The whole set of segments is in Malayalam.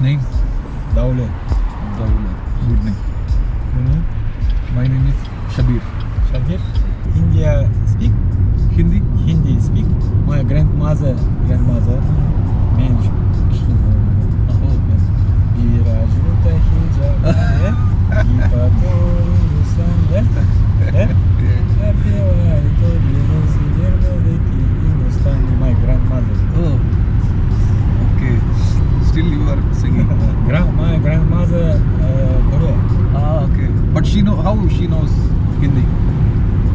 Nee. Uh, ah, okay. But she know how she knows Hindi.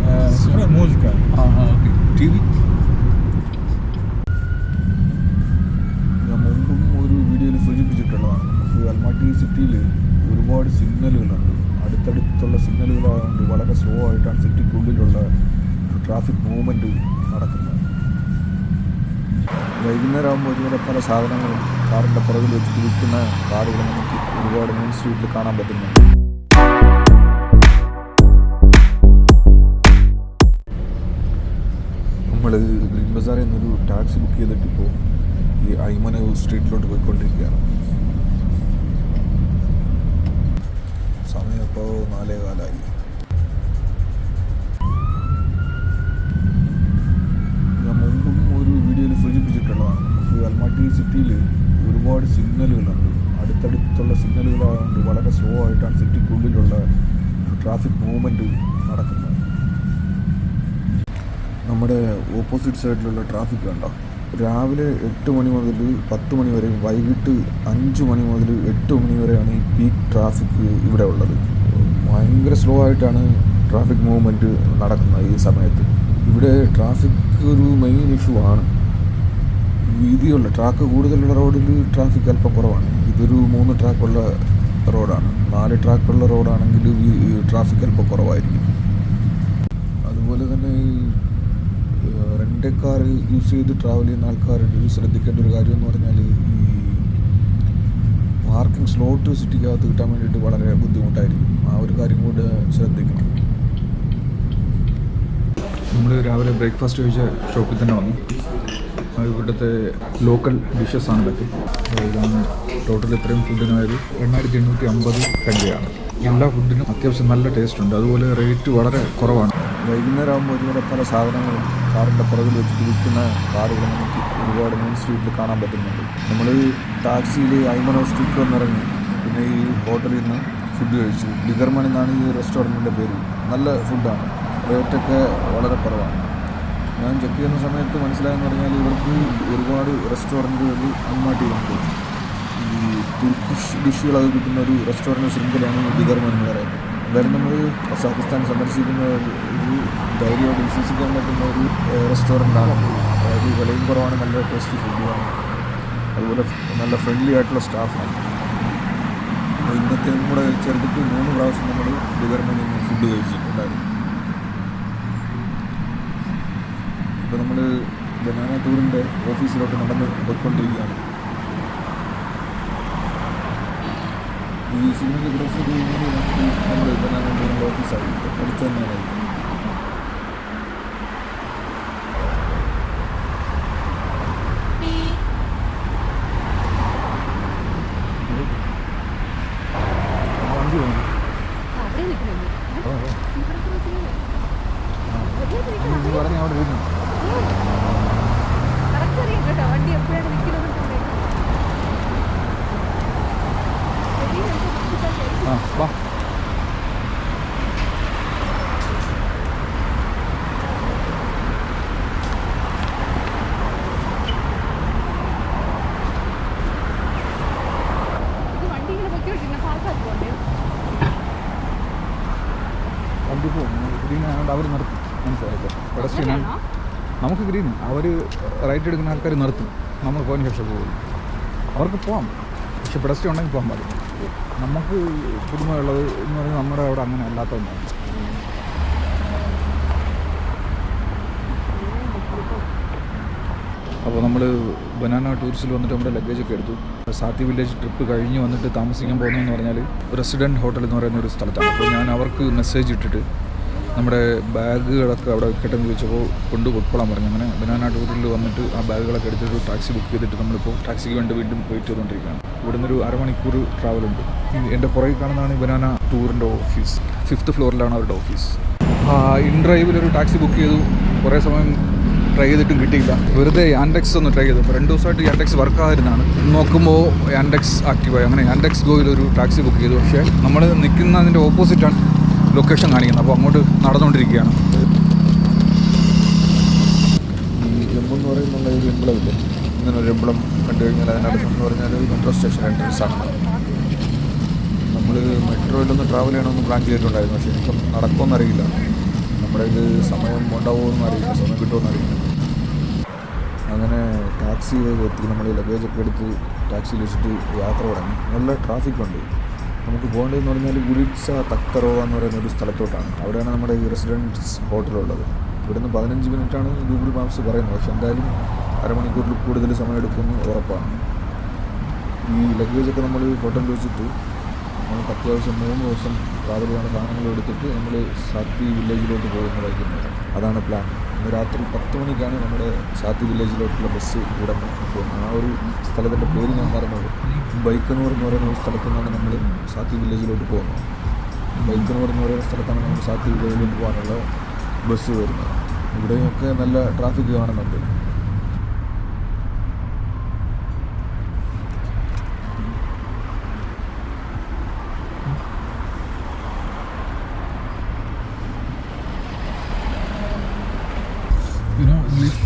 uh, So- musical. Ah, ah, okay. TV? ഞാൻ മുമ്പും ഒരു വീഡിയോയിൽ സൂചിപ്പിച്ചിട്ടുള്ളതാണ് നമുക്ക് അൽമാട്ടി സിറ്റിയിൽ ഒരുപാട് സിഗ്നലുകളുണ്ട് അടുത്തടുത്തുള്ള സിഗ്നലുകളായതുകൊണ്ട് വളരെ സ്ലോ ആയിട്ടാണ് സിറ്റിക്കുള്ളിലുള്ള ട്രാഫിക് മൂവ്മെന്റ് നടക്കുന്നത് വൈകുന്നേരം ആകുമ്പോൾ ഇതുവരെ പല സാധനങ്ങളും കാറിന്റെ പുറകിൽ വെച്ചിട്ട് വിൽക്കുന്ന കാറുകൾ നമുക്ക് ഒരുപാട് മെയിൻ സ്ട്രീറ്റിൽ കാണാൻ പറ്റുന്നുണ്ട്. നമ്മൾ ഗ്രീൻ ബസാറിൽ നിന്നൊരു ടാക്സി ബുക്ക് ചെയ്തിട്ട് ഇപ്പോൾ ഈ ഐമന സ്ട്രീറ്റിലോട്ട് പോയിക്കൊണ്ടിരിക്കുകയാണ്. സമയം ഇപ്പോൾ നാലേ കാലായി അൽമാട്ടി സിറ്റിയിൽ ഒരുപാട് സിഗ്നലുകളുണ്ട് അടുത്തടുത്തുള്ള സിഗ്നലുകളായതുകൊണ്ട് വളരെ സ്ലോ ആയിട്ടാണ് സിറ്റിക്കുള്ളിലുള്ള ട്രാഫിക് മൂവ്മെന്റ് നടക്കുന്നത്. നമ്മുടെ ഓപ്പോസിറ്റ് സൈഡിലുള്ള ട്രാഫിക് കണ്ടോ? രാവിലെ എട്ട് മണി മുതൽ പത്ത് മണി വരെ വൈകിട്ട് അഞ്ച് മണി മുതൽ എട്ട് മണി വരെയാണ് ഈ പീക്ക് ട്രാഫിക് ഇവിടെ ഉള്ളത്. ഭയങ്കര സ്ലോ ആയിട്ടാണ് ട്രാഫിക് മൂവ്മെന്റ് നടക്കുന്നത് ഈ സമയത്ത്. ഇവിടെ ട്രാഫിക് ഒരു മെയിൻ ഇഷ്യൂ ആണ്. വീതിയുള്ള ട്രാക്ക് കൂടുതലുള്ള റോഡിൽ ട്രാഫിക് അല്പം കുറവാണ്. ഇതൊരു മൂന്ന് ട്രാക്കുള്ള റോഡാണ്. നാല് ട്രാക്കുള്ള റോഡാണെങ്കിൽ ട്രാഫിക് അല്പം കുറവായിരിക്കും. അതുപോലെ തന്നെ റെന്റ് കാർ യൂസ് ചെയ്ത് ട്രാവൽ ചെയ്യുന്ന ആൾക്കാരുടെ ശ്രദ്ധിക്കേണ്ട ഒരു കാര്യം എന്ന് പറഞ്ഞാൽ ഈ പാർക്കിംഗ് സ്ലോട്ട് സിറ്റിക്കകത്ത് കിട്ടാൻ വേണ്ടിയിട്ട് വളരെ ബുദ്ധിമുട്ടായിരിക്കും. ആ ഒരു കാര്യം കൂടെ ശ്രദ്ധിക്കണം. നമ്മൾ രാവിലെ ബ്രേക്ക്ഫാസ്റ്റ് കഴിച്ച ഷോപ്പിൽ തന്നെ വന്നു. ഇവിടുത്തെ ലോക്കൽ ഡിഷസ് ആണ് ഇതൊക്കെ. ഇതാണ് ടോട്ടൽ ഇത്രയും ഫുഡിനായത് എണ്ണായിരത്തി എണ്ണൂറ്റി അമ്പത് രൂപയാണ് എല്ലാ ഫുഡിനും അത്യാവശ്യം നല്ല ടേസ്റ്റ് ഉണ്ട്. അതുപോലെ റേറ്റ് വളരെ കുറവാണ്. വൈകുന്നേരം ആകുമ്പോൾ ഒരുപാട് പല സാധനങ്ങളും കാറിന്റെ പുറകിൽ വെച്ചിട്ട് വിൽക്കുന്ന കാറുകൾ നമുക്ക് ഒരുപാട് മെയിൻ സ്ട്രീറ്റിൽ കാണാൻ പറ്റുന്നുണ്ട്. നമ്മൾ ടാക്സിയിൽ ഐമനോ സ്ട്രീറ്റ് വന്നിറങ്ങി പിന്നെ ഈ ഹോട്ടലിൽ നിന്ന് ഫുഡ് കഴിച്ചു. ലിഗർമൺ എന്നാണ് ഈ റെസ്റ്റോറന്റിന്റെ പേര്. നല്ല ഫുഡാണ് റേറ്റൊക്കെ വളരെ കുറവാണ്. ഞാൻ ചെക്ക് ചെയ്യുന്ന സമയത്ത് മനസ്സിലായെന്ന് പറഞ്ഞാൽ ഇവർക്ക് ഒരുപാട് റെസ്റ്റോറന്റുകൾ അന്മാട്ടിയുണ്ട് ഈ തുർക്കിഷ് ഡിഷുകളൊക്കെ കിട്ടുന്ന ഒരു റെസ്റ്റോറന്റ് ശൃംഖലയാണ് ഈ ഡിഗർമൻ എന്ന് പറയുന്നത്. എന്തായാലും നമ്മൾ കസാഖിസ്ഥാൻ സന്ദർശിക്കുന്ന ഒരു ധൈര്യമായിട്ട് വിശ്വസിക്കാൻ പറ്റുന്ന ഒരു റെസ്റ്റോറന്റാണ് അതായത് വിലയും കുറവാണ് നല്ല ടേസ്റ്റി ഫുഡുമാണ്. അതുപോലെ നല്ല ഫ്രണ്ട്ലി ആയിട്ടുള്ള സ്റ്റാഫാണ്. ഇന്നത്തെയും കൂടെ ചേർത്തിട്ട് മൂന്ന് പ്രാവശ്യം നമ്മൾ ബിഗർമനിൽ നിന്ന് ഫുഡ് കഴിച്ചിട്ടുണ്ടായിരുന്നു. ഇപ്പോൾ നമ്മൾ ബനാന ടൂറിന്റെ ഓഫീസിലോട്ട് നടന്ന് പോയിക്കൊണ്ടിരിക്കുകയാണ്. ഈ സിനിമയ്ക്ക് ക്രോസ് ചെയ്യുന്നതിന് നമ്മൾ ബനാന ടൂറിന്റെ ഓഫീസായി അടുത്ത് തന്നെയാണ് ഇത്. വണ്ടി വന്നു അവിടെ നിൽക്കുന്നുണ്ട് ഇവിടെ ക്രോസിംഗ് നീ പറഞ്ഞ അവിടെ ഇരുന്നു കറക്റ്റ് അറിയാം കേട്ടോ വണ്ടി എപ്പോഴാണ് നിൽക്കുന്നത് ആ വാ. വണ്ടി പോകും. ഗ്രീൻ ആയതുകൊണ്ട് അവർ നിർത്തും. പെഡസ്ട്രിയൻ? നമുക്ക് ഗ്രീൻ അവർ റൈറ്റ് എടുക്കുന്ന ആൾക്കാർ നിർത്തും. നമ്മൾ പോയതിന് ശേഷം പോകും. അവർക്ക് പോവാം. പക്ഷെ പെഡസ്ട്രിയൻ ഉണ്ടെങ്കിൽ പോകാൻ പാടില്ല. നമുക്ക് പുതുമയുള്ളത് എന്ന് പറഞ്ഞാൽ നമ്മുടെ അവിടെ അങ്ങനെ അല്ലാത്തതൊന്നാണ് അപ്പോൾ നമ്മൾ ബനാന ടൂറിസ്റ്റിൽ വന്നിട്ട് നമ്മുടെ ലഗേജ് ഒക്കെ എടുത്തു. സാത്തി വില്ലേജ് ട്രിപ്പ് കഴിഞ്ഞ് വന്നിട്ട് താമസിക്കാൻ പോകുന്നതെന്ന് പറഞ്ഞാൽ റെസിഡന്റ് ഹോട്ടൽ എന്ന് പറയുന്ന ഒരു സ്ഥലത്താണ്. അപ്പോൾ ഞാൻ അവർക്ക് മെസ്സേജ് ഇട്ടിട്ട് നമ്മുടെ ബാഗുകളൊക്കെ അവിടെ വെക്കട്ടെ എന്ന് ചോദിച്ചപ്പോൾ കൊണ്ട് പൊയ്ക്കോളാൻ പറഞ്ഞു. അങ്ങനെ ബനാന ടൂറിൽ വന്നിട്ട് ആ ബാഗുകളൊക്കെ എടുത്തിട്ട് ടാക്സി ബുക്ക് ചെയ്തിട്ട് നമ്മളിപ്പോൾ ടാക്സിക്ക് വേണ്ടി വീണ്ടും പോയിട്ട് ചെയ്തുകൊണ്ടിരിക്കുകയാണ് ഇവിടുന്ന് ഒരു അരമണിക്കൂർ ട്രാവൽ ഉണ്ട്. എന്റെ പുറകെ കാണുന്നതാണ് ഈ ബനാന ടൂറിന്റെ ഓഫീസ്. ഫിഫ്ത്ത് ഫ്ലോറിലാണ് അവരുടെ ഓഫീസ്. ഇൻ ഡ്രൈവിലൊരു ടാക്സി ബുക്ക് ചെയ്തു. കുറേ സമയം ട്രൈ ചെയ്തിട്ടും കിട്ടിയില്ല. വെറുതെ ആൻഡെക്സ് ഒന്ന് ട്രൈ ചെയ്തു. രണ്ട് ദിവസമായിട്ട് ആൻഡെക്സ് വർക്ക് ആയിരുന്നാണ് നോക്കുമ്പോൾ ആൻഡെക്സ് ആക്റ്റീവായി അങ്ങനെ ആൻഡെക്സ് ഗോയിൽ ഒരു ടാക്സി ബുക്ക് ചെയ്തു. പക്ഷേ നമ്മൾ നിൽക്കുന്നതിന്റെ ഓപ്പോസിറ്റാണ് ലൊക്കേഷൻ കാണിക്കുന്നത്. അപ്പോൾ അങ്ങോട്ട് നടന്നുകൊണ്ടിരിക്കുകയാണ്. ഈ ജമ്പ് എന്ന് പറയുന്നുള്ള ഒരു എംബ്ലമില്ലേ ഇങ്ങനെ ഒരു എംബ്ലം കണ്ടു കഴിഞ്ഞാൽ അതിനടുത്ത് എന്ന് പറഞ്ഞാൽ മെട്രോ സ്റ്റേഷൻ എൻട്രൻസ് ആണ്. നമ്മൾ മെട്രോയിലൊന്ന് ട്രാവൽ ചെയ്യണമെന്ന് പ്ലാൻ ചെയ്തിട്ടുണ്ടായിരുന്നു. പക്ഷേ ഇപ്പം നടക്കുമെന്നറിയില്ല നമ്മുടെ ഇത് സമയം ഉണ്ടാവുമെന്ന് അറിയില്ല. സമയം കിട്ടുമെന്ന് അറിയില്ല. അങ്ങനെ ടാക്സി എത്തി നമ്മൾ ലഗേജൊക്കെ എടുത്ത് ടാക്സിയിൽ വെച്ചിട്ട് യാത്ര തുടങ്ങി. നല്ല ട്രാഫിക് ഉണ്ട്. നമുക്ക് പോകേണ്ടതെന്ന് പറഞ്ഞാൽ ഗുലിറ്റ്സ തക്കറോ എന്ന് പറയുന്ന ഒരു സ്ഥലത്തോട്ടാണ്. അവിടെയാണ് നമ്മുടെ ഈ റെസിഡൻസ് ഹോട്ടലുള്ളത്. ഇവിടുന്ന് പതിനഞ്ച് മിനിറ്റാണ് ഗൂഗിൾ മാപ്സ് പറയുന്നത്. പക്ഷെ എന്തായാലും അരമണിക്കൂറിൽ കൂടുതൽ സമയം എടുക്കുമെന്ന് ഉറപ്പാണ്. ഈ ലഗേജൊക്കെ നമ്മൾ ഹോട്ടലിൽ വെച്ചിട്ട് നമുക്ക് അത്യാവശ്യം മൂന്ന് ദിവസം രാവിലെയാണ് സാധനങ്ങൾ എടുത്തിട്ട് നമ്മൾ സാത്തി വില്ലേജിലോട്ട് പോകുന്ന വൈകുന്നേരം. അതാണ് പ്ലാൻ ഇന്ന് രാത്രി പത്ത് മണിക്കാണ് നമ്മുടെ സാത്തി വില്ലേജിലോട്ടുള്ള ബസ് ഇവിടെ ആ ഒരു സ്ഥലത്തിന്റെ പേര് ഞാൻ പറഞ്ഞത് ബൈക്കനൂർ എന്ന് പറയുന്ന ഒരു സ്ഥലത്തു നിന്നാണ് നമ്മൾ സാത്തി വില്ലേജിലോട്ട് പോകുന്നത്. ബൈക്കനൂർ എന്ന് പറയുന്ന സ്ഥലത്താണ് നമ്മൾ സാത്തി വില്ലേജിലോട്ട് പോകാനുള്ള ബസ് വരുന്നത്. ഇവിടെയൊക്കെ നല്ല ട്രാഫിക് കാണുന്നുണ്ട്. You നോ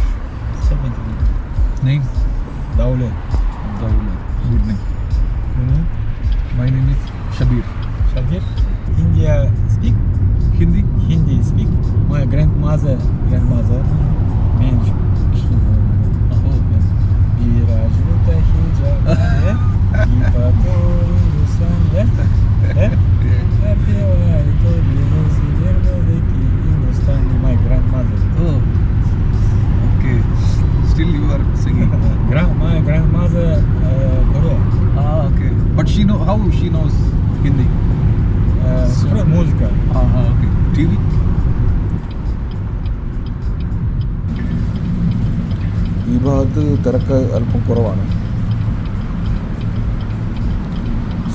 തിരക്ക് അല്പം കുറവാണ്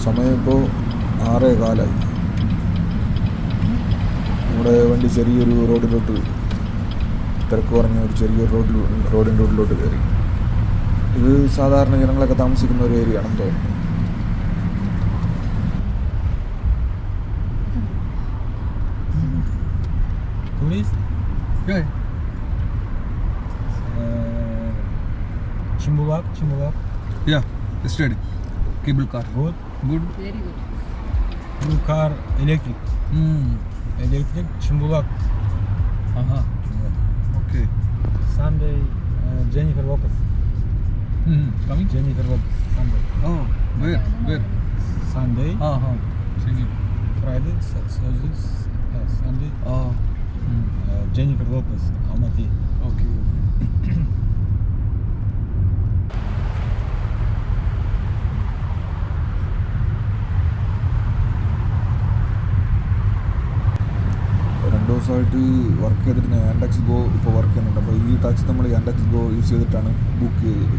സമയമിപ്പോൾ ആറേ കാലായി ഇവിടെ വണ്ടി ചെറിയൊരു റോഡിലോട്ട് തിരക്ക് കുറഞ്ഞ ഒരു ചെറിയൊരു റോഡിൽ റോഡിന്റെ ഉള്ളിലോട്ട് കയറി ഇത് സാധാരണ ജനങ്ങളൊക്കെ താമസിക്കുന്ന ഒരു ഏരിയ ആണെന്ന് തോന്നുന്നു Please. Go. Chimbulak, Chimbulak. Yeah, yesterday. Cable car. Good. Good. Very good. Blue car electric. Hmm. Electric Chimbulak. Aha. Okay. Sunday uh, Jennifer Lopez. Hmm. Coming? Jennifer Lopez. Sunday. Oh, where? Where? Sunday. Aha. Singing. Friday, Thursday, yeah, uh, Sunday. Oh. Hmm. Uh, Jennifer Lopez, Almaty. Okay. ദിവസമായിട്ട് വർക്ക് ചെയ്തിരുന്ന ആൻഡക്സ് ഗോ ഇപ്പോൾ വർക്ക് ചെയ്യുന്നുണ്ട്. അപ്പോൾ ഈ ടാക്സി നമ്മൾ ആൻഡക്സ് ഗോ യൂസ് ചെയ്തിട്ടാണ് ബുക്ക് ചെയ്തത്.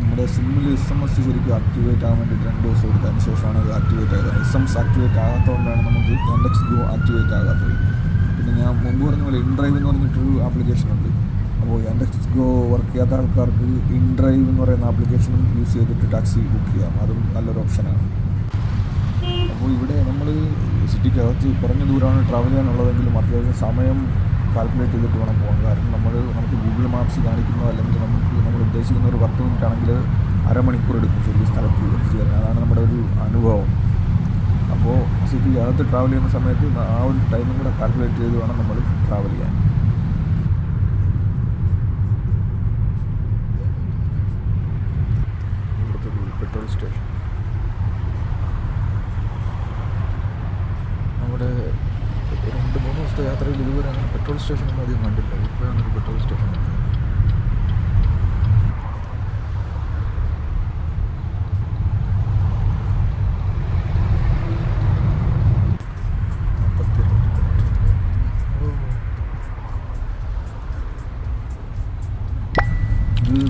നമ്മുടെ സിമ്മിൽ എസ് എം എസ് ശരിക്കും ആക്ടിവേറ്റ് ആകാൻ വേണ്ടിയിട്ട് രണ്ട് ദിവസം എടുത്തതിന് ശേഷമാണ് അത് ആക്ടിവേറ്റ് ആയത്. എസ് എം എസ് ആക്ടിവേറ്റ് ആകാത്തതുകൊണ്ടാണ് നമുക്ക് ആൻഡക്സ് ഗോ ആക്ടിവേറ്റ് ആകാത്തത്. പിന്നെ ഞാൻ മുമ്പ് പറഞ്ഞ പോലെ ഇൻഡ്രൈവ് എന്ന് പറഞ്ഞിട്ടൊരു ആപ്ലിക്കേഷൻ ഉണ്ട്. അപ്പോൾ ആൻഡക്സ് ഗോ വർക്ക് ചെയ്യാത്ത ആൾക്കാർക്ക് ഇൻഡ്രൈവ് എന്ന് പറയുന്ന ആപ്ലിക്കേഷനും യൂസ് ചെയ്തിട്ട് ടാക്സി ബുക്ക് ചെയ്യാം. അതും നല്ലൊരു ഓപ്ഷനാണ് അപ്പോൾ ഇവിടെ നമ്മൾ സിറ്റിക്കകത്ത് കുറഞ്ഞ ദൂരമാണ് ട്രാവൽ ചെയ്യാനുള്ളതെങ്കിലും അത്യാവശ്യം സമയം കാൽക്കുലേറ്റ് ചെയ്തിട്ട് വേണം പോകാൻ. കാരണം നമ്മൾ നമുക്ക് ഗൂഗിൾ മാപ്സ് കാണിക്കുന്നോ അല്ലെങ്കിൽ നമുക്ക് നമ്മൾ ഉദ്ദേശിക്കുന്ന ഒരു പത്ത് മിനിറ്റ് ആണെങ്കിൽ അരമണിക്കൂർ എടുക്കും ശരിക്കും സ്ഥലത്ത് എത്തിച്ചേരാൻ അതാണ് നമ്മുടെ ഒരു അനുഭവം. അപ്പോൾ സിറ്റിക്കകത്ത് ട്രാവൽ ചെയ്യുന്ന സമയത്ത് ആ ഒരു ടൈമും കൂടെ കാൽക്കുലേറ്റ് ചെയ്ത് വേണം നമ്മൾ ട്രാവൽ ചെയ്യാൻ. പെട്രോൾ സ്റ്റേഷൻ പെട്രോൾ സ്റ്റേഷനൊന്നും അധികം കണ്ടില്ല ഇപ്പോഴാണ് ഒരു പെട്രോൾ സ്റ്റേഷൻ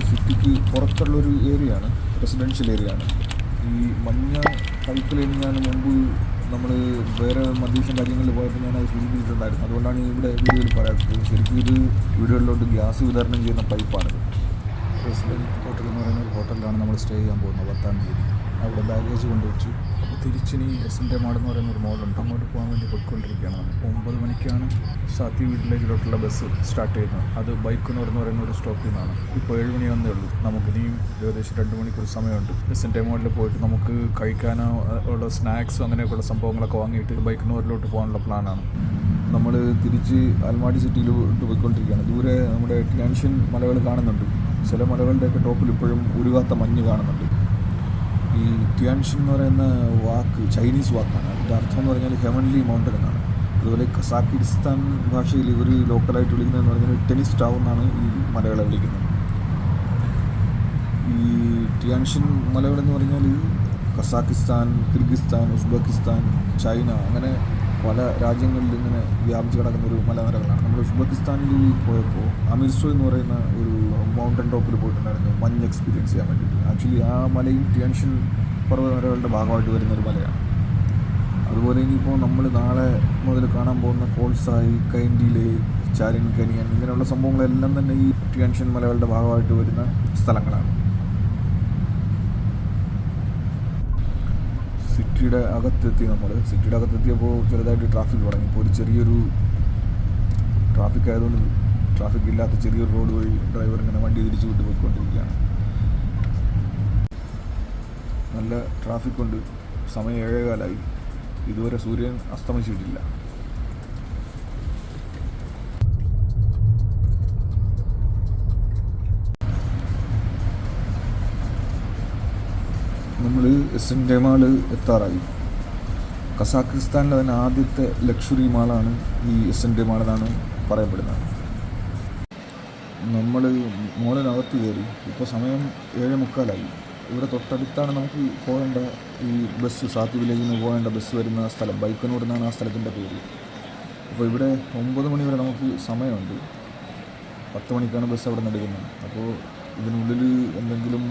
സിറ്റിക്ക് പുറത്തുള്ളൊരു ഏരിയ ആണ് റെസിഡൻഷ്യൽ ഏരിയ ആണ്. ഈ മഞ്ഞ പൈപ്പ് ഞാൻ മുമ്പ് നമ്മൾ വേറെ മധ്യേഷ്യൻ രാജ്യങ്ങളിൽ പോയപ്പോൾ ഞാൻ അത് സൂചിപ്പിച്ചിട്ടുണ്ടായിരുന്നു അതുകൊണ്ടാണ് ഇവിടെ വീഡിയോയിൽ പറയാത്തത്. ശരിക്കും ഇത് വീടുകളിലോട്ട് ഗ്യാസ് വിതരണം ചെയ്യുന്ന പൈപ്പാണ് റെസിഡന്റ് ഹോട്ടൽ എന്ന് പറയുന്ന ഒരു ഹോട്ടലിലാണ് നമ്മൾ സ്റ്റേ ചെയ്യാൻ പോകുന്നത് പത്താം തീയതി. അവിടെ ബാഗേജ് കൊണ്ടുവച്ചു. അപ്പോൾ തിരിച്ചിനി എസ് മാൾ എന്ന് പറയുന്ന ഒരു മോളുണ്ട് അങ്ങോട്ട് പോകാൻ വേണ്ടി പോയിക്കൊണ്ടിരിക്കുകയാണ്. ഒമ്പത് മണിക്കാണ് സാത്തി വീട്ടിലേക്കിലോട്ടുള്ള ബസ് സ്റ്റാർട്ട് ചെയ്യുന്നത്. അത് ബൈക്ക് എന്ന് പറയുന്ന ഒരു സ്റ്റോപ്പിൽ നിന്നാണ്. ഇപ്പോൾ ഏഴ് മണി വന്നേ ഉള്ളൂ. നമുക്ക് ഇനിയും ഏകദേശം രണ്ട് മണിക്കൂർ സമയമുണ്ട്. എസ് എന്റെ മോളിൽ പോയിട്ട് നമുക്ക് കഴിക്കാനോ ഉള്ള സ്നാക്സും അങ്ങനെയൊക്കെയുള്ള സംഭവങ്ങളൊക്കെ വാങ്ങിയിട്ട് ബൈക്കുന്നൂരിലോട്ട് പോകാനുള്ള പ്ലാനാണ് നമ്മൾ തിരിച്ച് അൽമാടി സിറ്റിയിലോട്ട് പോയിക്കൊണ്ടിരിക്കുകയാണ്. ദൂരെ നമ്മുടെ ടെൻഷൻ മലകൾ കാണുന്നുണ്ട്. ചില മലകളുടെയൊക്കെ ടോപ്പിൽ ഇപ്പോഴും ഉരുകാത്ത മഞ്ഞ് കാണുന്നുണ്ട്. ഈ ടിയാൻഷൻ എന്ന് പറയുന്ന വാക്ക് ചൈനീസ് വാക്കാണ്. അതിന്റെ അർത്ഥം എന്ന് പറഞ്ഞാൽ ഹെവൻലി മൗണ്ടൻ എന്നാണ്. അതുപോലെ കസാക്കിസ്ഥാൻ ഭാഷയിൽ ഇവർ ലോക്കലായിട്ട് വിളിക്കുന്നതെന്ന് പറഞ്ഞാൽ ടെനിസ് ടാവ് എന്നാണ് ഈ മലകളെ വിളിക്കുന്നത്. ഈ ടിയാൻഷൻ മലകളെന്ന് പറഞ്ഞാൽ കസാക്കിസ്ഥാൻ കിർഗിസ്ഥാൻ ഉസ്ബെക്കിസ്ഥാൻ ചൈന അങ്ങനെ പല രാജ്യങ്ങളിൽ ഇങ്ങനെ വ്യാപിച്ച് കിടക്കുന്ന ഒരു മലനിരകളാണ്. നമ്മൾ ഉസ്ബെക്കിസ്ഥാനിൽ പോയപ്പോൾ അമിർസോ എന്ന് പറയുന്ന ഒരു മൗണ്ടൻ ടോപ്പിൽ പോയിട്ടുണ്ടായിരുന്നു മഞ്ഞ് എക്സ്പീരിയൻസ് ചെയ്യാൻ വേണ്ടിയിട്ട്. ആക്ച്വലി ആ മലയും ടെൻഷൻ പർവതനിരകളുടെ ഭാഗമായിട്ട് വരുന്ന ഒരു മലയാണ്. അതുപോലെ ഇനിയിപ്പോൾ നമ്മൾ നാളെ മുതൽ കാണാൻ പോകുന്ന കോൾസായി കൈൻഡിലെ ചാരിൻ കനിയൻ ഇങ്ങനെയുള്ള സംഭവങ്ങളെല്ലാം തന്നെ ഈ ടെൻഷൻ മലകളുടെ ഭാഗമായിട്ട് വരുന്ന സ്ഥലങ്ങളാണ്. സിറ്റിയുടെ അകത്തെത്തി നമ്മൾ സിറ്റിയുടെ അകത്തെത്തിയപ്പോൾ ചെറുതായിട്ട് ട്രാഫിക് തുടങ്ങി. ഇപ്പോൾ ഒരു ചെറിയൊരു ട്രാഫിക് ആയതുകൊണ്ട് ട്രാഫിക് ഇല്ലാത്ത ചെറിയൊരു റോഡ് വഴി ഡ്രൈവർ ഇങ്ങനെ വണ്ടി തിരിച്ചു വിട്ട് പോയിക്കൊണ്ടിരിക്കുകയാണ്. നല്ല ട്രാഫിക് ഉണ്ട് സമയം ഏഴേകാലായി. ഇതുവരെ സൂര്യൻ അസ്തമിച്ചിട്ടില്ല. എസ് എൻ മാൾ എത്താറായി. കസാഖിസ്ഥാനിലെ തന്നെ ആദ്യത്തെ ലക്ഷറി മാളാണ് ഈ എസ് എൻ എന്നാണ് പറയപ്പെടുന്നത്. നമ്മൾ മോളിനകത്ത് കയറി. ഇപ്പോൾ സമയം ഏഴ് മുക്കാലായി. ഇവിടെ തൊട്ടടുത്താണ് നമുക്ക് പോകേണ്ട ഈ ബസ് സാത്തി വില്ലേജിൽ നിന്ന് പോകേണ്ട ബസ് വരുന്ന സ്ഥലം. ബൈക്കനൂർ എന്നാണ് ആ സ്ഥലത്തിന്റെ പേര്. അപ്പോൾ ഇവിടെ ഒമ്പത് മണി വരെ നമുക്ക് സമയമുണ്ട്. പത്ത് മണിക്കാണ് ബസ് അവിടെ നിന്ന് എടുക്കുന്നത്. അപ്പോൾ ഇതിനുള്ളിൽ എന്തെങ്കിലും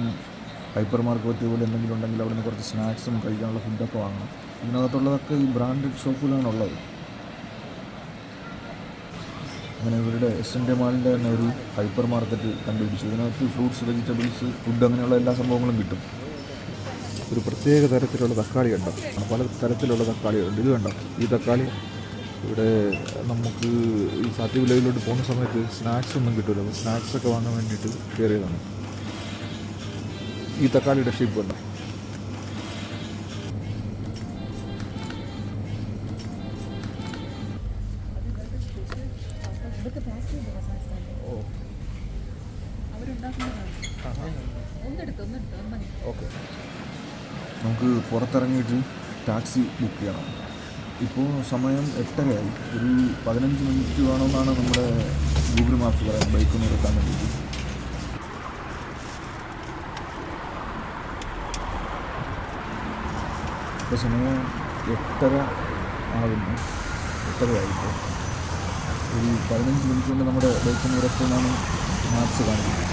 ഹൈപ്പർ മാർക്കറ്റ് പോലെ എന്തെങ്കിലും ഉണ്ടെങ്കിൽ അവിടെ നിന്ന് കുറച്ച് സ്നാക്സും കഴിക്കാനുള്ള ഫുഡൊക്കെ വാങ്ങണം. ഇതിനകത്തുള്ളതൊക്കെ ഈ ബ്രാൻഡഡ് ഷോപ്പിലാണുള്ളത് അങ്ങനെ ഇവരുടെ എസ് എൻ ഡി മാളിന്റെ തന്നെ ഒരു ഹൈപ്പർ മാർക്കറ്റ് കണ്ടുപിടിച്ചു. ഇതിനകത്ത് ഫ്രൂട്ട്സ് വെജിറ്റബിൾസ് ഫുഡ് അങ്ങനെയുള്ള എല്ലാ സംഭവങ്ങളും കിട്ടും. ഒരു പ്രത്യേക തരത്തിലുള്ള തക്കാളി കണ്ടോ? പല തരത്തിലുള്ള തക്കാളികളുണ്ട് ഇത് കണ്ടോ? ഈ തക്കാളി ഇവിടെ നമുക്ക് ഈ സാറ്റ് വിലയിലോട്ട് പോകുന്ന സമയത്ത് സ്നാക്സ് ഒന്നും കിട്ടില്ല അപ്പോൾ സ്നാക്സ് ഒക്കെ വാങ്ങാൻ വേണ്ടിയിട്ട് കയറിയതാണ് ഈ തക്കാളിയുടെ ഷേപ്പ് കണ്ടോ നമുക്ക് പുറത്തിറങ്ങിയിട്ട് ടാക്സി ബുക്ക് ചെയ്യണം. ഇപ്പോൾ സമയം എട്ടരയായി. ഒരു പതിനഞ്ച് മിനിറ്റ് വേണമെന്നാണ് നമ്മുടെ ഗൂഗിൾ മാപ്പ് പറയുന്നത്. ബൈക്കൊന്നും എടുക്കാൻ വേണ്ടിയിട്ട്. ഇപ്പോൾ സമയം എട്ടര ആകുന്നു എട്ടര ആയിട്ട്. ഒരു പതിനഞ്ച് മിനിറ്റ് കൊണ്ട് നമ്മുടെ ബൈക്കിന് ഇടത്തുനിന്നാണ് മാർച്ച് കാണിക്കുന്നത്.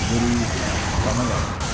ഇതൊരു ടണലാണ്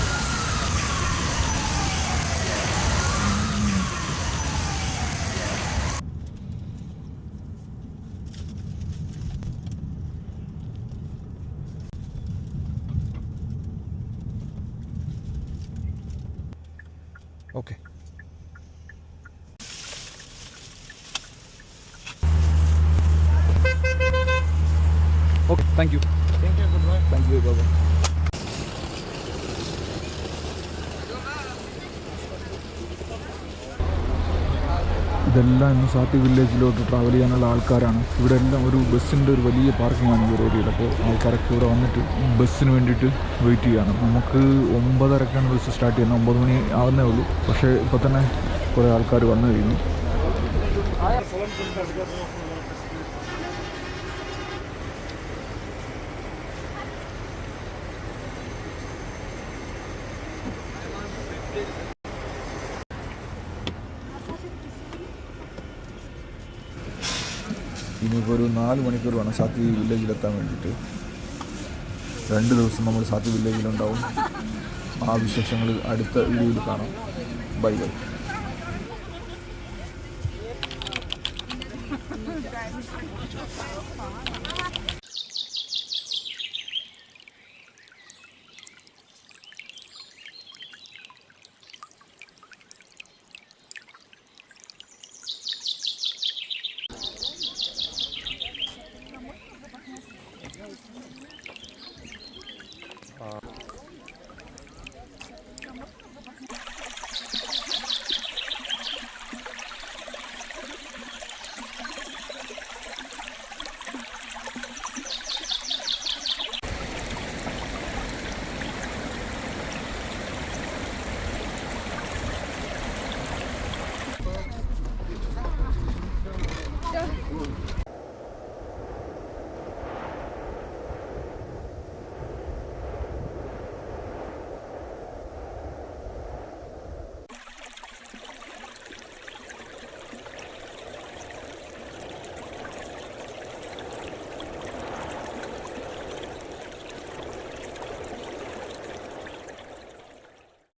ഇതെല്ലാം ഇന്ന് സാത്തി വില്ലേജിലോട്ട് ട്രാവൽ ചെയ്യാനുള്ള ആൾക്കാരാണ്. ഇവിടെ എല്ലാം ഒരു ബസ്സിന്റെ ഒരു വലിയ പാർക്കിംഗ് ആണ് ഈ ഏരിയയിൽ അപ്പോൾ ആൾക്കാരൊക്കെ ഇവിടെ വന്നിട്ട് ബസ്സിന് വേണ്ടിയിട്ട് വെയിറ്റ് ചെയ്യാണ് നമുക്ക് ഒമ്പതരക്കാണ് ബസ് സ്റ്റാർട്ട് ചെയ്യുന്നത്. ഒമ്പത് മണി ആവുന്നേ ഉള്ളൂ. പക്ഷേ ഇപ്പോൾ തന്നെ കുറേ ആൾക്കാർ വന്നു കഴിഞ്ഞു. ഇനിയിപ്പോൾ ഒരു നാല് മണിക്കൂർ വേണം സാത്തി വില്ലേജിലെത്താൻ വേണ്ടിയിട്ട്. രണ്ട് ദിവസം നമ്മൾ സാത്തി വില്ലേജിലുണ്ടാവും. ആ വിശേഷങ്ങൾ അടുത്ത വീഡിയോയിൽ കാണാം. Bye bye.